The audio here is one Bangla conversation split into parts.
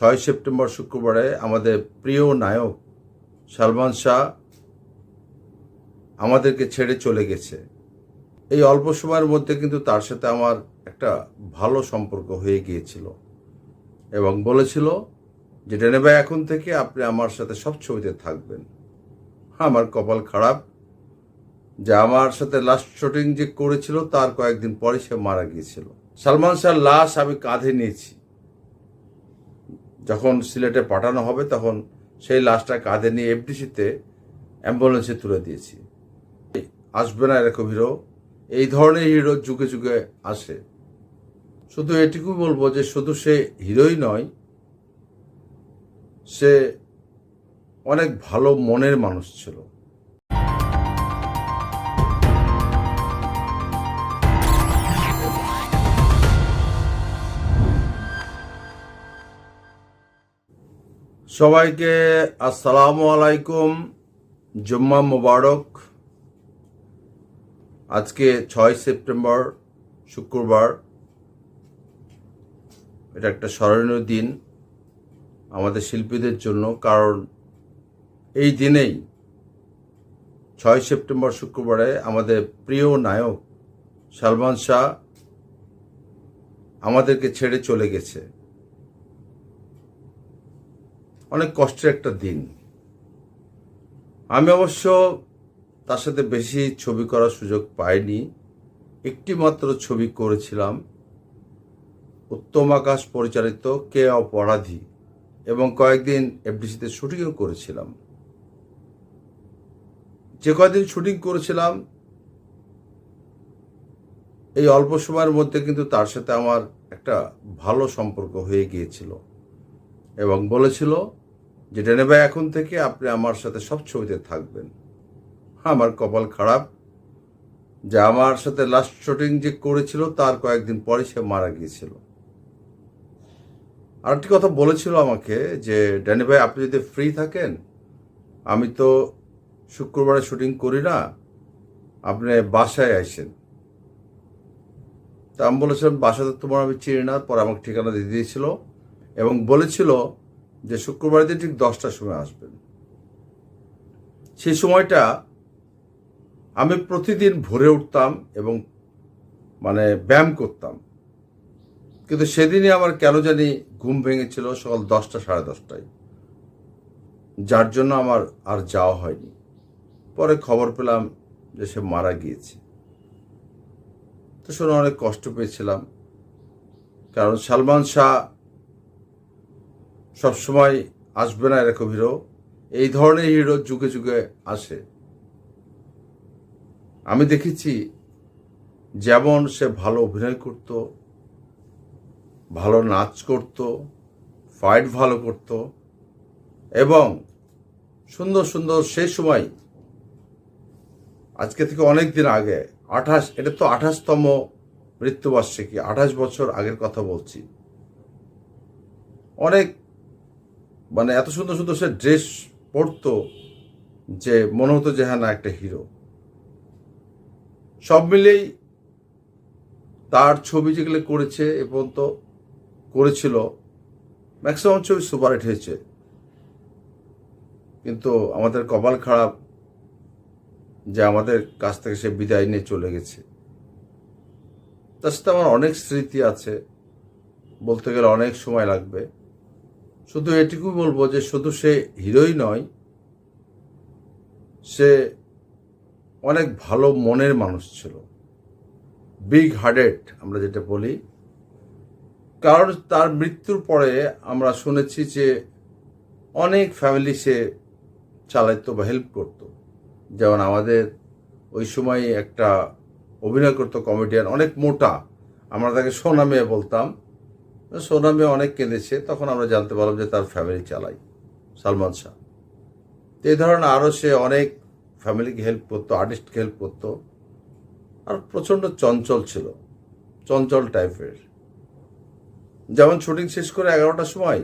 ছয় সেপ্টেম্বর শুক্রবারে আমাদের প্রিয় নায়ক সালমান শাহ আমাদেরকে ছেড়ে চলে গেছে। এই অল্প সময়ের মধ্যে কিন্তু তার সাথে আমার একটা ভালো সম্পর্ক হয়ে গিয়েছিল এবং বলেছিল যে ডেনে ভাই, এখন থেকে আপনি আমার সাথে সব ছবিতে থাকবেন। আমার কপাল খারাপ। যে আমার সাথে লাস্ট শুটিং যে করেছিল, তার কয়েকদিন পরে সে মারা গিয়েছিল। সালমান শাহর লাশ আমি কাঁধে নিয়েছি। যখন সিলেটে পাঠানো হবে, তখন সেই লাশটা কাঁধে নিয়ে এফডিসিতে অ্যাম্বুলেন্সে তুলে দিয়েছি। আসবে না এরকম হিরো এই ধরনের হিরো যুগে যুগে আসে। শুধু এটুকু বলব যে, শুধু সে হিরোই নয়, সে অনেক ভালো মনের মানুষ ছিল। সবাইকে আসসালামু আলাইকুম, জুম্মা মুবারক। আজকে ছয় সেপ্টেম্বর, শুক্রবার। এটা একটা স্মরণীয় দিন আমাদের শিল্পীদের জন্য, কারণ এই দিনেই ছয় সেপ্টেম্বর, শুক্রবারে আমাদের প্রিয় নায়ক সালমান শাহ আমাদেরকে ছেড়ে চলে গেছে। অনেক কষ্টের একটা দিন। আমি অবশ্য তার সাথে বেশি ছবি করার সুযোগ পাইনি। একটি মাত্র ছবি করেছিলাম। উত্তম আকাশ পরিচালিত কে অপরাধী এবং কয়েকদিন এফডিসিতে শুটিংও করেছিলাম। যে কয়েকদিন শুটিং করেছিলাম, এই অল্প সময়ের মধ্যে কিন্তু তার সাথে আমার একটা ভালো সম্পর্ক হয়ে গিয়েছিল এবং বলেছিল যে ডেনে ভাই, এখন থেকে আপনি আমার সাথে সব ছবিতে থাকবেন। আমার কপাল খারাপ। যে আমার সাথে লাস্ট শুটিং যে করেছিল, তার কয়েকদিন পরে সে মারা গিয়েছিল। আরেকটি কথা বলেছিল আমাকে যে, ড্যানি ভাই, আপনি যদি ফ্রি থাকেন, আমি তো শুক্রবারে শুটিং করি না, আপনি বাসায় আসেন তা আমি বলেছিলাম, বাসাতে তোমার আমি চিনি না। পরে আমাকে ঠিকানা দিয়ে দিয়েছিল এবং বলেছিল যে শুক্রবার দিন ঠিক দশটার সময় আসবেন। সেই সময়টা আমি প্রতিদিন ভোরে উঠতাম এবং মানে ব্যায়াম করতাম। কিন্তু সেদিনই আমার কেন জানি ঘুম ভেঙেছিল সকাল দশটা, সাড়ে দশটায়। যার জন্য আমার আর যাওয়া হয়নি। পরে খবর পেলাম যে সে মারা গিয়েছে। তো শুনে অনেক কষ্ট পেয়েছিলাম। কারণ সালমান শাহ সবসময় আসবে না এরকম হিরো এই ধরনের হিরো যুগে যুগে আসে। আমি দেখেছি যেমন সে ভালো অভিনয় করত, ভালো নাচ করত ফাইট ভালো করত, এবং সুন্দর সুন্দর সেই সময়, আজকে থেকে অনেক দিন আগে, আঠাশ, এটা তো আঠাশতম মৃত্যুবার্ষিকী, আঠাশ বছর আগের কথা বলছি। অনেক মানে এত সুন্দর সুন্দর সে ড্রেস পরতো যে মনে হতো যে হ্যাঁ না, একটা হিরো সব মিলেই তার ছবি যেগুলো করেছে এ পর্যন্ত করেছিল ম্যাক্সিমাম ছবি সুপারহিট হয়েছে। কিন্তু আমাদের কপাল খারাপ যে আমাদের কাছ থেকে সে বিদায় নিয়ে চলে গেছে। তার সাথে আমার অনেক স্মৃতি আছে, বলতে গেলে অনেক সময় লাগবে। শুধু এটুকু বলব যে শুধু সে হিরোই নয়, সে অনেক ভালো মনের মানুষ ছিল। বিগ হার্টেড আমরা যেটা বলি। কারণ তার মৃত্যুর পরে আমরা শুনেছি যে অনেক ফ্যামিলি সে চালাইতো বা হেল্প করতো। যেমন আমাদের ওই সময় একটা অভিনয় করতো কমেডিয়ান অনেক মোটা, আমরা তাকে সোনা মেয়ে বলতাম। সোনা মেয়ে অনেক কেঁদেছে, তখন আমরা জানতে পারলাম যে তার ফ্যামিলি চালাই সালমান শাহ। তো এই ধরনের আরও সে অনেক ফ্যামিলিকে হেল্প করতো আর্টিস্টকে হেল্প করতো। আর প্রচণ্ড চঞ্চল ছিল, চঞ্চল টাইপের যেমন শুটিং শেষ করে এগারোটার সময়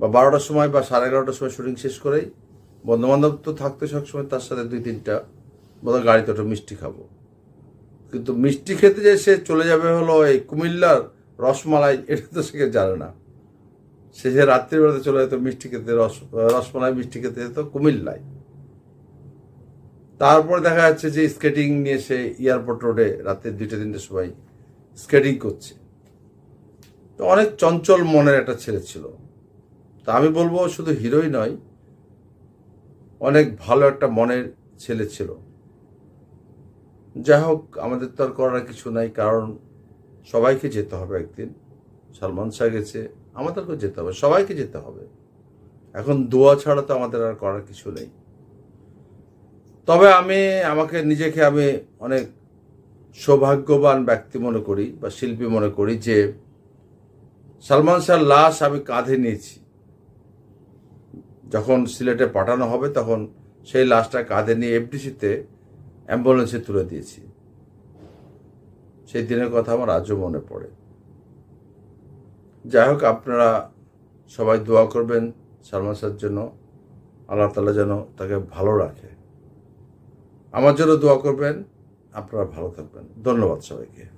বা বারোটার সময় বা সাড়ে এগারোটার সময় শুটিং শেষ করেই বন্ধুবান্ধব তো থাকতো সবসময় তার সাথে দুই, তিনটা বোধহয় গাড়িতে ওটা মিষ্টি খাব। কিন্তু মিষ্টি খেতে যে সে চলে যাবে হলো এই কুমিল্লার রসমালাই, এটা তো সে জানে না। সে যে রাত্রিবেলাতে চলে যেত মিষ্টি খেতে, রস রসমালাই মিষ্টি খেতে যেত কুমিল্লায়। তারপরে দেখা যাচ্ছে যে স্কেটিং নিয়ে সে এয়ারপোর্ট রোডে রাতে দুইটা তিনটে সময় স্কেটিং করছে। তো অনেক চঞ্চল মনের একটা ছেলে ছিল। তা আমি বলব শুধু হিরোই নয়, অনেক ভালো একটা মনের ছেলে ছিল। যাই হোক, আমাদের তো আর করার কিছু নাই, কারণ সবাইকে যেতে হবে একদিন। সালমান শাহ গেছে, আমাদেরকেও যেতে হবে, সবাইকে যেতে হবে। এখন দোয়া ছাড়া তো আমাদের আর করার কিছু নেই। তবে আমি, আমাকে নিজেকে আমি অনেক সৌভাগ্যবান ব্যক্তি মনে করি বা শিল্পী মনে করি যে সালমান শাহর লাশ আমি কাঁধে নিয়েছি। যখন সিলেটে পাঠানো হবে তখন সেই লাশটা কাঁধে নিয়ে এফডিসিতে অ্যাম্বুলেন্সে তুলে দিয়েছি। সেই দিনের কথা আমার আজও মনে পড়ে। যাই হোক, আপনারা সবাই দোয়া করবেন সালমান শাহর জন্য আল্লাহ তালা যেন তাকে ভালো রাখে। আমার জন্য দোয়া করবেন, আপনারা ভালো থাকবেন। ধন্যবাদ সবাইকে।